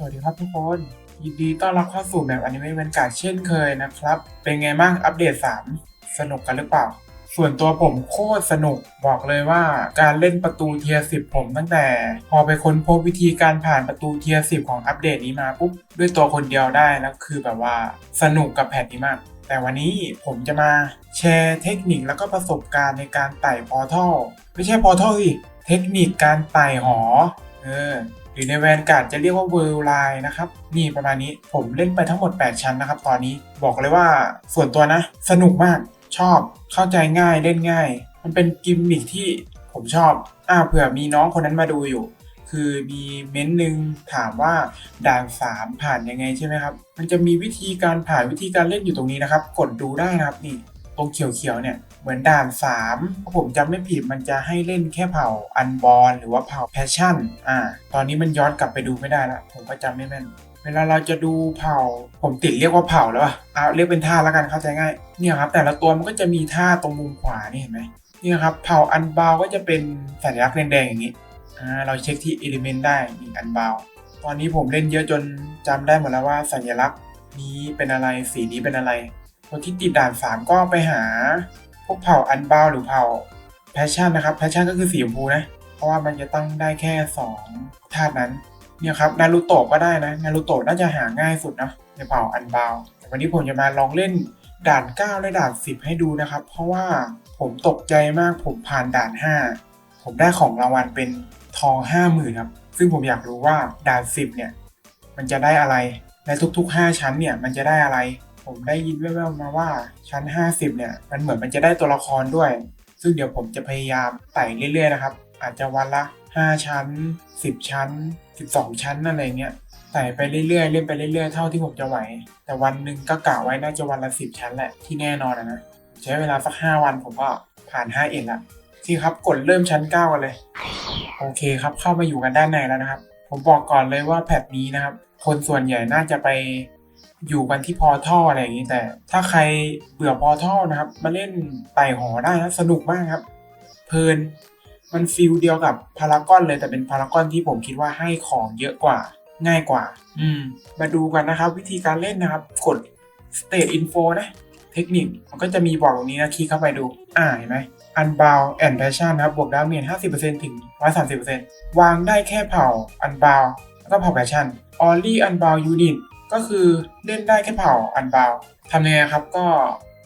สวัสดีครับทุกคน ยินดีต้อนรับเข้าสู่แบบอนิเมะบรรยากาศเช่นเคยนะครับ เป็นไงบ้างอัปเดต 3 สนุกกันหรือเปล่า ส่วนตัวผมโคตรสนุกบอกเลยว่าการเล่นประตูเทียสิบผมตั้งแต่ พอไปค้นพบวิธีการผ่านประตูเทียสิบของอัปเดตนี้มาปุ๊บ ด้วยตัวคนเดียวได้แล้วคือแบบว่าสนุกกับแพทนี้มาก แต่วันนี้ผมจะมาแชร์เทคนิคแล้วก็ประสบการณ์ในการไต่พอทัลไม่ใช่พอทัลสิเทคนิคการไต่หอเออ รือในแวนการ์ดจะเรียกว่าเวิร์ไลน์นะครับ นี่ประมาณนี้ผมเล่นไปทั้งหมด 8 ชั้นนะครับ ตอนนี้บอกเลยว่าส่วนตัวนะ สนุกมากชอบเข้าใจง่ายเล่นง่าย มันเป็นกิมมิคที่ผมชอบอ่าเผื่อมีน้องคนนั้นมาดูอยู่ คือมีเม้นต์หนึ่งถามว่าด่าน3ผ่านยังไงใช่ไหมครับ มันจะมีวิธีการผ่านวิธีการเล่นอยู่ตรงนี้นะครับ กดดูได้นะครับนี่ตรงเขียวๆเนี่ย เหมือนด่าน3ถ้าผมจำไม่ผิดมันจะให้เล่นแค่เผ่าอันบอลหรือว่าเผ่าแพชชั่น อ่า ตอนนี้มันย้อนกลับไปดูไม่ได้ละผมก็จำไม่แม่นเวลาเราจะดูเผ่าผมติดเรียกว่าเผ่าแล้วอะเอาเรียกเป็นท่าแล้วกันเข้าใจง่ายเนี่ยครับ แต่ละตัวมันก็จะมีท่าตรงมุมขวานี่เห็นไหมเนี่ยครับเผ่าอันบาวก็จะเป็นสัญลักษณ์แดงๆอย่างนี้อ่าเราเช็คที่ element ได้นี่อันบาวตอนนี้ผมเล่นเยอะจนจำได้หมดแล้วว่าสัญลักษณ์นี้เป็นอะไรสีนี้เป็นอะไรคนที่ติดด่านสามก็ไปหา พวกเผ่าอันบาวหรือเผ่าแพชชั่นนะครับแพชชั่นก็คือสีชมพูนะ เพราะว่ามันจะตั้งได้แค่2ธาตุนั้นเนี่ยครับนารูโตะก็ได้นะนารูโตะน่าจะหาง่ายสุดนะในเผ่าอันบาวแต่วันนี้ผมจะมาลองเล่นด่าน 9 และด่าน 10 ให้ดูนะครับ เพราะว่าผมตกใจมากผมผ่านด่าน 5 ผมได้ของรางวัลเป็นทอง 50,000ครับซึ่งผมอยากรู้ว่าด่าน 10 เนี่ย มันจะได้อะไรในทุกๆ 5 ชั้นเนี่ย มันจะได้อะไร ผมได้ยินแว่วๆมาว่าชั้น 50 เนี่ย มันเหมือนมันจะได้ตัวละครด้วย ซึ่งเดี๋ยวผมจะพยายามไต่เรื่อยๆนะครับ อาจจะวันละ 5 ชั้น 10 ชั้น 12 ชั้นอะไรเงี้ยไต่ไปเรื่อยๆเล่นไปเรื่อยๆเท่าที่ผมจะไหว แต่วันหนึ่งก็กะไว้น่าจะวันละ 10 ชั้นแหละที่แน่นอนนะใช้เวลาสัก 5 วันผมก็ผ่าน 5 เอ็นละที่ครับกดเริ่มชั้น 9 กันเลย โอเคครับเข้ามาอยู่กันด้านในแล้วนะครับ ผมบอกก่อนเลยว่าแพทนี้นะครับ คนส่วนใหญ่น่าจะไป อยู่กันที่พอท่ออะไรอย่างนี้แต่ ถ้าใครเบื่อพอท่อนะครับ มาเล่นไต่หอได้นะสนุกมากครับ เพลินมันฟิลเดียวกับพารากอนเลยแต่เป็นพารากอนที่ผมคิดว่าให้ของเยอะกว่า ง่ายกว่า อืม มาดูกันนะครับ วิธีการเล่นนะครับ กด state info นะเทคนิคมันก็จะมีบอกตรงนี้นะคลิกเข้าไปดู อ่าเห็นไหม unbound and passion นะครับ บวกดาเมจ50%ถึง130%วางได้แค่เผ่า unbound แล้วก็เผ่า passion only unbound unit ก็คือเล่นได้แค่เผ่า unbound ทำยังไงครับก็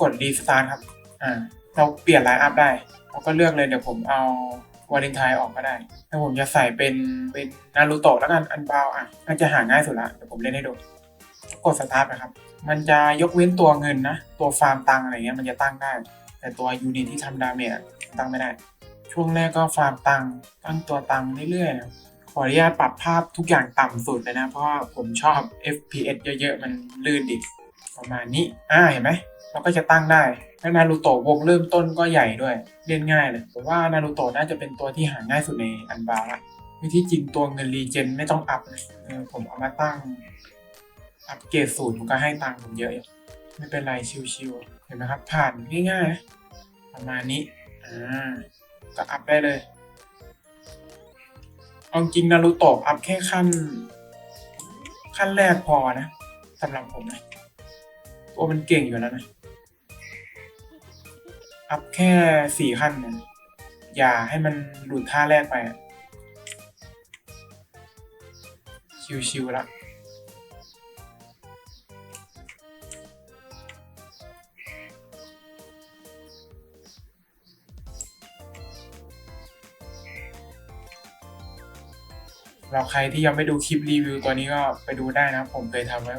กด restart ครับอ่าเราเปลี่ยนไลน์อัพได้เราก็เลือกเลยเดี๋ยวผมเอาวาเลนไทน์ออกก็ได้แล้วผมจะใส่เป็นเป็นนารูโตะแล้วกัน unbound อะน่าจะหาง่ายสุดละเดี๋ยวผมเล่นให้ดูกด start นะครับ มันจะยกเว้นตัวเงินนะ ตัวฟาร์มตังอะไรเงี้ยมันจะตั้งได้ แต่ตัวยูนิตที่ทำดาเมจตั้งไม่ได้ ช่วงแรกก็ฟาร์มตังตั้งตัวตังเรื่อยๆ ขออนุญาตปรับภาพทุกอย่างต่ำสุดเลยนะ เพราะว่าผมชอบ FPS เยอะๆ มันลื่นดิประมาณนี้ อ่าเห็นไหมเราก็จะตั้งได้แล้วนารูโตะวงเริ่มต้นก็ใหญ่ด้วย เล่นง่ายเลยผมว่านารูโตะน่าจะเป็นตัวที่หาง่ายสุดในอันบาร์ละวิธีจริงตัวเงินรีเจนไม่ต้องอัพนะเออผมเอามาตั้ง อัปเกรดสูตรมันก็ให้ตังค์ผมเยอะอยไม่เป็นไรชิวๆเห็นไหมครับ ผ่านง่ายๆ ประมาณนี้ อ่าก็อัพได้เลย เอาจริงนารูโตะอัพแค่ขั้น ขั้นแรกพอนะสำหรับผมนะตัวมันเก่งอยู่แล้วนะ อัพแค่สี่ขั้นนะอย่าให้มันหลุดท่าแรกไป ชิวๆละ เราใครที่ยังไม่ดูคลิปรีวิวตัวนี้ก็ไปดูได้นะ ผมเคยทำไว้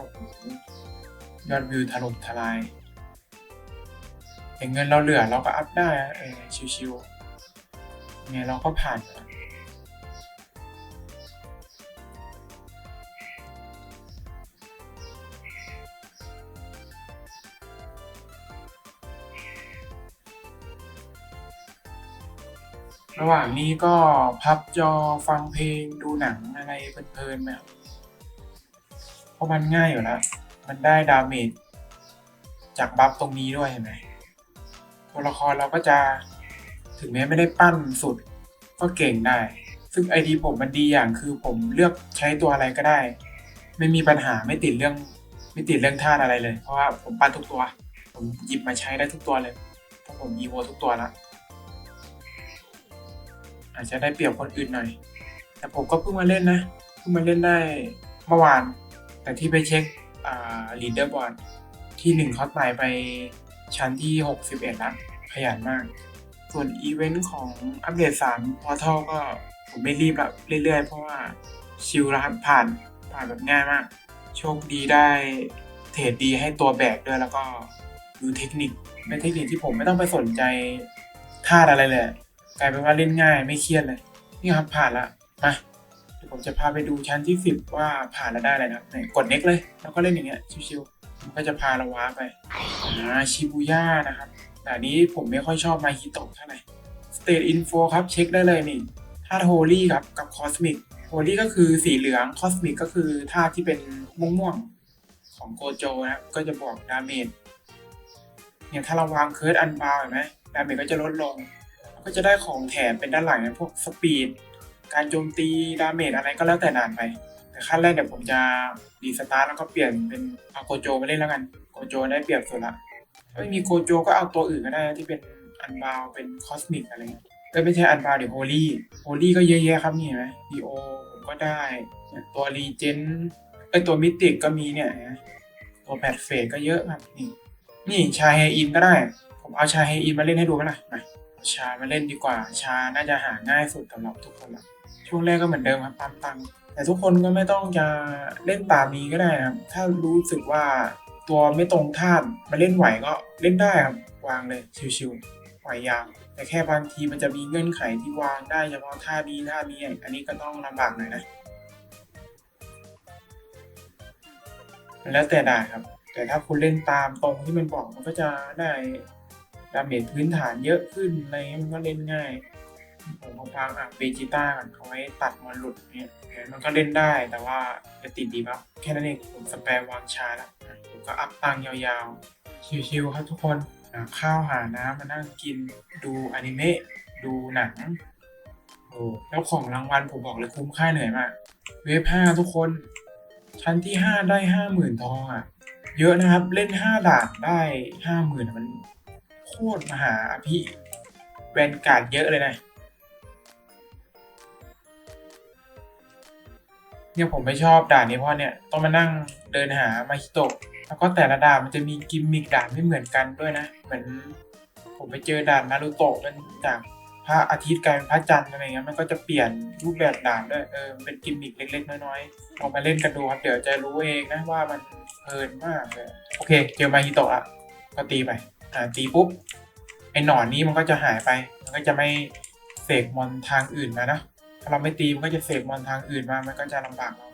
ยอดวิวถล่มทลายเเงินเราเหลือเราก็อัพได้เอชิวๆไงเราก็ผ่าน ระหว่างนี้ก็พับจอฟังเพลงดูหนังอะไรเพลินๆไปครับเพราะมันง่ายอยู่แล้ว มันได้ดาเมจจากบัฟตรงนี้ด้วยเห็นไหมตัวละครเราก็จะถึงแม้ไม่ได้ปั้นสุดก็เก่งได้ ซึ่งไอดีผมมันดีอย่างคือผมเลือกใช้ตัวอะไรก็ได้ ไม่มีปัญหาไม่ติดเรื่องไม่ติดเรื่องท่าอะไรเลย เพราะว่าผมปั้นทุกตัว ผมหยิบมาใช้ได้ทุกตัวเลยเพราะผมอีโวทุกตัวละ อาจจะได้เปรียบคนอื่นหน่อย แต่ผมก็เพิ่งมาเล่นนะเพิ่งมาเล่นได้เมื่อวาน แต่ที่ไปเช็คลีดเดอร์บอร์ดที่หนึ่งเขาไต่ไปชั้นที่หกสิบเอ็ดละขยันมาก ส่วนอีเวนต์ของอัปเดต3 Portal ก็ผมไม่รีบละเรื่อยๆ เพราะว่าชิลแล้วครับผ่านผ่านแบบง่ายมาก โชคดีได้เทรดดีให้ตัวแบกด้วยแล้วก็ดูเทคนิคเป็นเทคนิคที่ผมไม่ต้องไปสนใจท่าอะไรเลย กลายเป็นว่าเล่นง่ายไม่เครียดเลย นี่ครับผ่านละมาเดี๋ยวผมจะพาไปดูชั้นที่ 10 ว่าผ่านแล้วได้อะไรนะครับไหนกด next เลย แล้วก็เล่นอย่างเงี้ยชิวๆมันก็จะพาเราว้าไปอ่าชิบูย่านะครับแต่อันนี้ผมไม่ค่อยชอบมาฮิโตะเท่าไหร่ State Info ครับเช็คได้เลยนี่ธาตุโฮลี่ครับกับ Cosmic โฮลี่ก็คือสีเหลือง Cosmic ก็คือธาตุที่เป็นม่วงๆของโกโจนะครับก็จะบอกดาเมจเนี่ยถ้าเราวางเคิร์ดอันบาวเห็นไหมดาเมจก็จะลดลง ก็จะได้ของแถมเป็นด้านหลังนพวกสปีด การโจมตีดาเมจอะไรก็แล้วแต่นานไป แต่ขั้นแรกเดี๋ยวผมจะดีสตาร์แล้วก็เปลี่ยนเป็นเอาโกโจมาเล่นแล้วกันโกโจได้เปรียบสุดละถ้าไม่มีโกโจก็เอาตัวอื่นก็ได้ที่เป็นอันบาวเป็นคอสมิกอะไรเงี้ยไม่ใช่อันบาวเดี๋ยวโฮลี่โฮลี่ก็เยอะแยะครับนี่เห็นไหมดีโอผมก็ได้ ตัวรีเจนไอตัวมิติกก็มีเนี่ยตัวแพดเฟสก็เยอะครับนี่นี่ชาเฮอินก็ได้ ผมเอาชาเฮอินมาเล่นให้ดูไหมล่ะมาเอา ชามาเล่นดีกว่า ชาน่าจะหาง่ายสุดสำหรับทุกคนละช่วงแรกก็เหมือนเดิมครับปั๊มตังแต่ทุกคนก็ไม่ต้องจะเล่นตามนี้ก็ได้นะครับถ้ารู้สึกว่าตัวไม่ตรงท่าตุมาเล่นไหวก็เล่นได้ครับวางเลยชิวๆไหวยาวแต่แค่บางทีมันจะมีเงื่อนไขที่วางได้เฉพาะท่านี้ท่านี้อันนี้ก็ต้องลำบากหน่อยนะแล้วแต่ได้ครับ แต่ถ้าคุณเล่นตามตรงที่มันบอกมันก็จะได้ ดาเมจพื้นฐานเยอะขึ้นอะไรเงี้ยมันก็เล่นง่ายผมเอาพางอะเบจิต้ากันเอาไว้ตัดมันหลุดเนี่ยมันก็เล่นได้แต่ว่าจะติดดีบัฟแค่นั้นเองผมสแปรวางชาแล้วผมก็อัพตังยาวๆ ชิวๆครับทุกคนหาข้าวหาน้ำมานั่งกินดูอนิเมะดูหนังโอ้แล้วของรางวัลผมบอกเลยคุ้มค่าเหนื่อยมาก เวฟห้าทุกคน ชั้นที่ห้าได้ห้าหมื่นทองอะ เยอะนะครับเล่นห้าด่านได้ห้าหมื่นมัน คตรมหาอภิแวนการ์ดเยอะเลยนะ เนี่ยผมไม่ชอบด่านนี้เพราะเนี่ย ต้องมานั่งเดินหามาฮิโตะแล้วก็แต่ละด่านมันจะมีกิมมิกด่านไม่เหมือนกันด้วยนะ เหมือนผมไปเจอด่านนารูโตะมันจากพระอาทิตย์กลายเป็นพระจันทร์อะไรเงี้ยมันก็จะเปลี่ยนรูปแบบด่านด้วยเออเป็นกิมมิกเล็กๆน้อยๆลองมาเล่นกันดูครับเดี๋ยวจะรู้เองนะว่ามันเพลินมากเลยโอเค เจอมาฮิโตะละก็ตีไป อ่าตีปุ๊บไอหนอนนี้มันก็จะหายไป มันก็จะไม่เสกมอนทางอื่นมานะถ้าเราไม่ตีมันก็จะเสกมอนทางอื่นมา มันก็จะลำบากเรา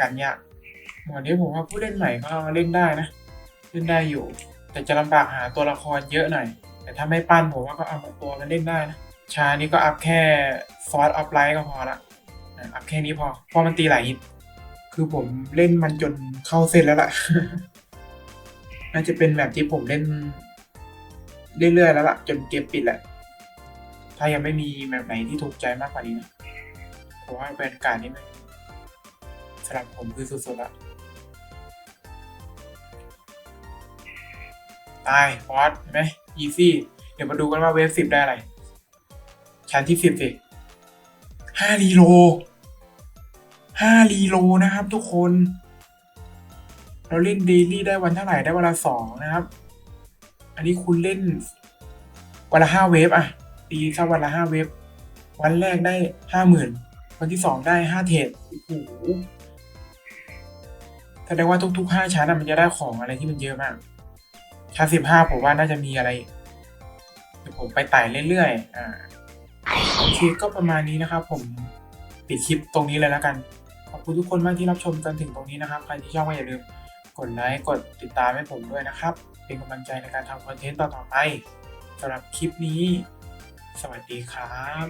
กันยากหมวดนี้ผมว่าผู้เล่นใหม่ก็เล่นได้นะเล่นได้อยู่ แต่จะลำบากหาตัวละครเยอะหน่อย แต่ถ้าไม่ปั้นผมว่าก็เอาตัวมันเล่นได้นะชานี้ก็อัพแค่ฟอร์ e ออฟไลท์ก็พอละอะอัพแค่นี้พอเพราะมันตีหลายฮิตคือผมเล่นมันจนเข้าเส้นแล้วล่ะ น่าจะเป็นแบบที่ผมเล่น เรื่อยๆแล้วล่ะจนเกมปิดแหละ ถ้ายังไม่มีแบบไหนที่ถูกใจมากกว่านี้นะเพราะว่าแบรนด์การนี่มันสำหรับผมคือสุดๆละตายบอสเห็นไหมอีซี่ เดี๋ยวมาดูกันว่าเวฟสิบได้อะไร ชั้นที่สิบสิห้ารีโลห้ารีโลนะครับทุกคน เราเล่นเดลี่ได้วันเท่าไหร่ได้วันละสองนะครับ อันนี้คุณเล่น วันละห้าเวฟอะตีสักวันละห้าเวฟวันแรกได้ห้าหมื่นวันที่สองได้ห้าเทรดโอ้โหแสดงว่าทุกๆห้าชั้นมันจะได้ของอะไรที่มันเยอะมากชั้นสิบห้าผมว่าน่าจะมีอะไรเดี๋ยวผมไปไต่เรื่อยๆอ่าโอเคก็ประมาณนี้นะครับ ผมปิดคลิปตรงนี้เลยแล้วกัน ขอบคุณทุกคนมากที่รับชมจนถึงตรงนี้นะครับ ใครที่ชอบก็อย่าลืมกดไลค์กดติดตามให้ผมด้วยนะครับ เป็นกำลังใจในการทำคอนเทนต์ต่อๆไปสำหรับคลิปนี้ สวัสดีครับ